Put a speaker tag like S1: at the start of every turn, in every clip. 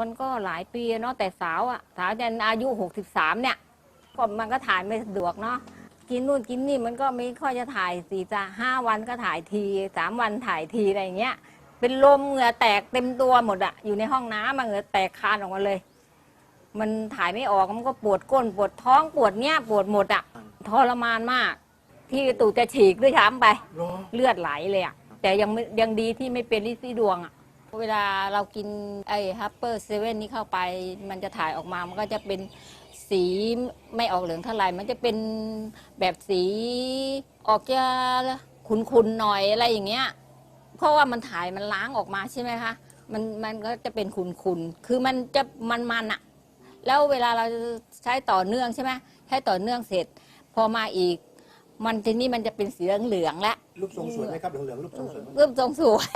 S1: มันก็หลายปีเนาะแต่สาวอะสาวจนอายุ 63 เนี่ยก็มันก็ถ่ายไม่สะดวกเนาะกินนู่นกินนี่มันก็ไม่ค่อยจะถ่ายสี่จะห้าวันก็ถ่ายทีสามวันถ่ายทีอะไรอย่างเงี้ย เป็นลมเหงื่อแตกเต็มตัวหมดอะอยู่ในห้องน้ำอะเหงื่อแตกคานออกมาเลย มันถ่ายไม่ออกมันก็ปวดก้นปวดท้องปวดเนี้ยปวดหมดอะทรมานมาก ที่ตูดจะฉีกด้วยซ้ำไป
S2: รอ
S1: เลือดไหลเลยอะแต่ยังไม่ยังดีที่ไม่เป็นลิซี่ดวงอะ เวลาเรากินไอ้ฮัปเปอร์เซเว่นนี่เข้าไป มันจะถ่ายออกมา มันก็จะเป็นสีไม่ออกเหลืองเท่าไหร่ มันจะเป็นแบบสีออกจะขุนๆหน่อยอะไรอย่างเงี้ย เพราะว่ามันถ่ายมันล้างออกมาใช่ไหมคะ มันมันก็จะเป็นขุนๆ คือมันจะมันๆอะแล้วเวลาเราใช้ต่อเนื่องใช่ไหมใช้ต่อเนื่องเสร็จ พอมาอีก มันทีนี้มันจะเป็นสีเหลืองๆแล้ว
S2: รูปทรงสวยไหมครับเหลืองๆรูปทรงสวยไหม
S1: เริ่มทรงสวย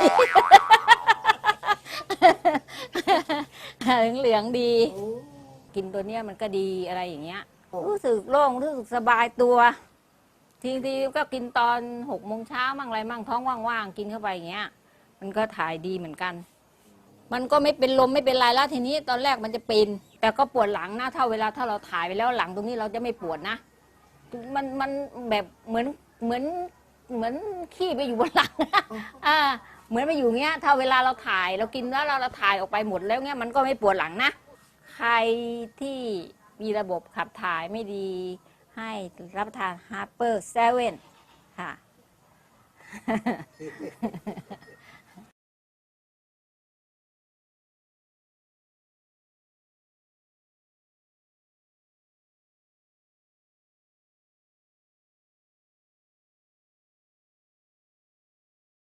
S1: เหลืองๆดี
S2: โอ้
S1: กินตัวเนี้ยมันก็ดีอะไรอย่างเงี้ย
S2: โอ้
S1: รู้สึกโล่งรู้สึกสบายตัว ทีทีก็กินตอนหกโมงเช้ามั่งอะไรมั่งท้องว่างๆกินเข้าไปอย่างเงี้ย มันก็ถ่ายดีเหมือนกัน มันก็ไม่เป็นลมไม่เป็นไรแล้วทีนี้ตอนแรกมันจะเป็น แต่ก็ปวดหลังนะถ้าเวลาถ้าเราถ่ายไปแล้วหลังตรงนี้เราจะไม่ปวดนะ มันมันแบบเหมือนเหมือนเหมือนขี้ไปอยู่บนหลังอ่า เหมือนไปอยู่เงี้ย ถ้าเวลาเราถ่ายเรากินแล้วเราเราถ่ายออกไปหมดแล้วเงี้ยมันก็ไม่ปวดหลังนะ ใครที่มีระบบขับถ่ายไม่ดีให้รับประทานฮาร์เปอร์เซเว่นค่ะ